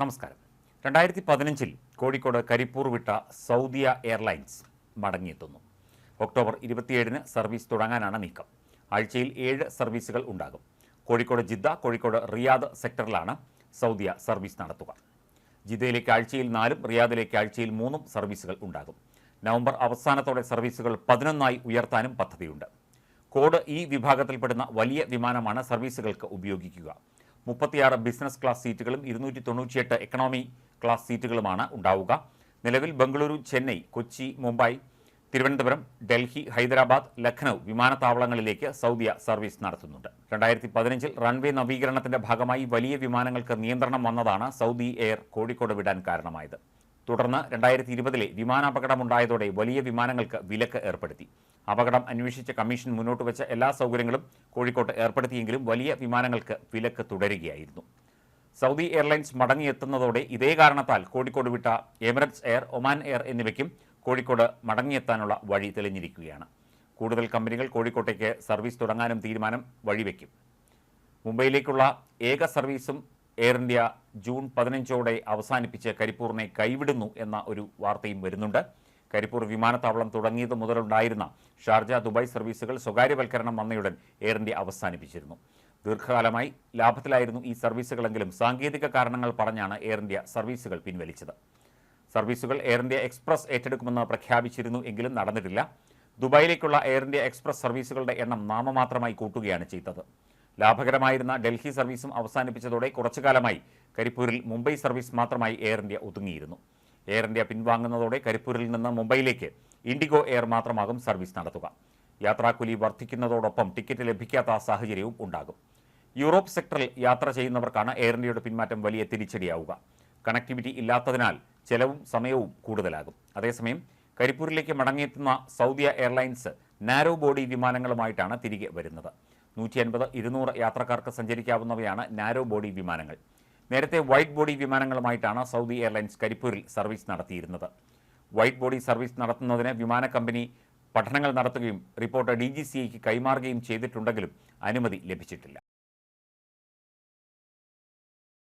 നമസ്കാരം. രണ്ടായിരത്തി പതിനഞ്ചിൽ കോഴിക്കോട് കരിപ്പൂർ വിട്ട സൗദിയ എയർലൈൻസ് മടങ്ങിയെത്തുന്നു. ഒക്ടോബർ ഇരുപത്തിയേഴിന് സർവീസ് തുടങ്ങാനാണ് നീക്കം. ആഴ്ചയിൽ ഏഴ് സർവീസുകൾ ഉണ്ടാകും. കോഴിക്കോട് ജിദ്ദ കോഴിക്കോട് റിയാദ് സെക്ടറിലാണ് സൗദിയ സർവീസ് നടത്തുക. ജിദ്ദയിലേക്ക് ആഴ്ചയിൽ നാലും റിയാദിലേക്ക് ആഴ്ചയിൽ മൂന്നും സർവീസുകൾ ഉണ്ടാകും. നവംബർ അവസാനത്തോടെ സർവീസുകൾ പതിനൊന്നായി ഉയർത്താനും പദ്ധതിയുണ്ട്. കോഡ് ഈ വിഭാഗത്തിൽപ്പെടുന്ന വലിയ വിമാനമാണ് സർവീസുകൾക്ക് ഉപയോഗിക്കുക. മുപ്പത്തിയാറ് ബിസിനസ് ക്ലാസ് സീറ്റുകളും ഇരുന്നൂറ്റി തൊണ്ണൂറ്റിയെട്ട് എക്കണോമി ക്ലാസ് സീറ്റുകളുമാണ് ഉണ്ടാവുക. നിലവിൽ ബംഗളൂരു ചെന്നൈ കൊച്ചി മുംബൈ തിരുവനന്തപുരം ഡൽഹി ഹൈദരാബാദ് ലഖ്നൗ വിമാനത്താവളങ്ങളിലേക്ക് സൗദിയ സർവീസ് നടത്തുന്നുണ്ട്. രണ്ടായിരത്തി പതിനഞ്ചിൽ റൺവേ നവീകരണത്തിന്റെ ഭാഗമായി വലിയ വിമാനങ്ങൾക്ക് നിയന്ത്രണം വന്നതാണ് സൗദി എയർ കോഴിക്കോട് വിടാൻ കാരണമായത്. തുടർന്ന് രണ്ടായിരത്തി ഇരുപതിലെ വിമാനാപകടമുണ്ടായതോടെ വലിയ വിമാനങ്ങൾക്ക് വിലക്ക് ഏർപ്പെടുത്തി. അപകടം അന്വേഷിച്ച കമ്മീഷൻ മുന്നോട്ട് വെച്ച എല്ലാ സൗകര്യങ്ങളും കോഴിക്കോട്ട് ഏർപ്പെടുത്തിയെങ്കിലും വലിയ വിമാനങ്ങൾക്ക് വിലക്ക് തുടരുകയായിരുന്നു. സൗദി എയർലൈൻസ് മടങ്ങിയെത്തുന്നതോടെ ഇതേ കാരണത്താൽ കോഴിക്കോട് വിട്ട എമിറേറ്റ്സ് എയർ ഒമാൻ എയർ എന്നിവയ്ക്കും കോഴിക്കോട് മടങ്ങിയെത്താനുള്ള വഴി തെളിഞ്ഞിരിക്കുകയാണ്. കൂടുതൽ കമ്പനികൾ കോഴിക്കോട്ടേക്ക് സർവീസ് തുടങ്ങാനും തീരുമാനം വഴിവെക്കും. മുംബൈയിലേക്കുള്ള ഏക സർവീസും എയർ ഇന്ത്യ ജൂൺ പതിനഞ്ചോടെ അവസാനിപ്പിച്ച് കരിപ്പൂറിനെ കൈവിടുന്നു എന്ന ഒരു വാർത്തയും വരുന്നുണ്ട്. കരിപ്പൂർ വിമാനത്താവളം തുടങ്ങിയത് മുതലുണ്ടായിരുന്ന ഷാർജ ദുബായ് സർവീസുകൾ സ്വകാര്യവൽക്കരണം വന്നയുടൻ എയർ ഇന്ത്യ അവസാനിപ്പിച്ചിരുന്നു. ദീർഘകാലമായി ലാഭത്തിലായിരുന്നു ഈ സർവീസുകളെങ്കിലും സാങ്കേതിക കാരണങ്ങൾ പറഞ്ഞാണ് എയർ ഇന്ത്യ സർവീസുകൾ പിൻവലിച്ചത്. സർവീസുകൾ എയർ ഇന്ത്യ എക്സ്പ്രസ് ഏറ്റെടുക്കുമെന്ന് പ്രഖ്യാപിച്ചിരുന്നു എങ്കിലും നടന്നിട്ടില്ല. ദുബായിലേക്കുള്ള എയർ ഇന്ത്യ എക്സ്പ്രസ് സർവീസുകളുടെ എണ്ണം നാമമാത്രമായി കൂട്ടുകയാണ് ചെയ്തത്. ലാഭകരമായിരുന്ന ഡൽഹി സർവീസും അവസാനിപ്പിച്ചതോടെ കുറച്ചു കാലമായി കരിപ്പൂരിൽ മുംബൈ സർവീസ് മാത്രമായി എയർ ഇന്ത്യ ഒതുങ്ങിയിരുന്നു. എയർ ഇന്ത്യ പിൻവാങ്ങുന്നതോടെ കരിപ്പൂരിൽ നിന്ന് മുംബൈയിലേക്ക് ഇൻഡിഗോ എയർ മാത്രമാകും സർവീസ് നടത്തുക. യാത്രാക്കൂലി വർദ്ധിക്കുന്നതോടൊപ്പം ടിക്കറ്റ് ലഭിക്കാത്ത സാഹചര്യവും ഉണ്ടാകും. യൂറോപ്പ് സെക്ടറിൽ യാത്ര ചെയ്യുന്നവർക്കാണ് എയർ ഇന്ത്യയുടെ പിന്മാറ്റം വലിയ തിരിച്ചടിയാവുക. കണക്ടിവിറ്റി ഇല്ലാത്തതിനാൽ ചെലവും സമയവും കൂടുതലാകും. അതേസമയം കരിപ്പൂരിലേക്ക് മടങ്ങിയെത്തുന്ന സൗദിയ എയർലൈൻസ് നാരോ ബോഡി വിമാനങ്ങളുമായിട്ടാണ് തിരികെ വരുന്നത്. നൂറ്റി അൻപത് ഇരുന്നൂറ് യാത്രക്കാർക്ക് സഞ്ചരിക്കാവുന്നവയാണ് നാരോ ബോഡി വിമാനങ്ങൾ. നേരത്തെ വൈറ്റ് ബോഡി വിമാനങ്ങളുമായിട്ടാണ് സൗദി എയർലൈൻസ് കരിപ്പൂരിൽ സർവീസ് നടത്തിയിരുന്നത്. വൈറ്റ് ബോഡി സർവീസ് നടത്തുന്നതിന് വിമാന കമ്പനി പഠനങ്ങൾ നടത്തുകയും റിപ്പോർട്ട് ഡി ജി സി ഐക്ക് കൈമാറുകയും ചെയ്തിട്ടുണ്ടെങ്കിലും അനുമതി ലഭിച്ചിട്ടില്ല.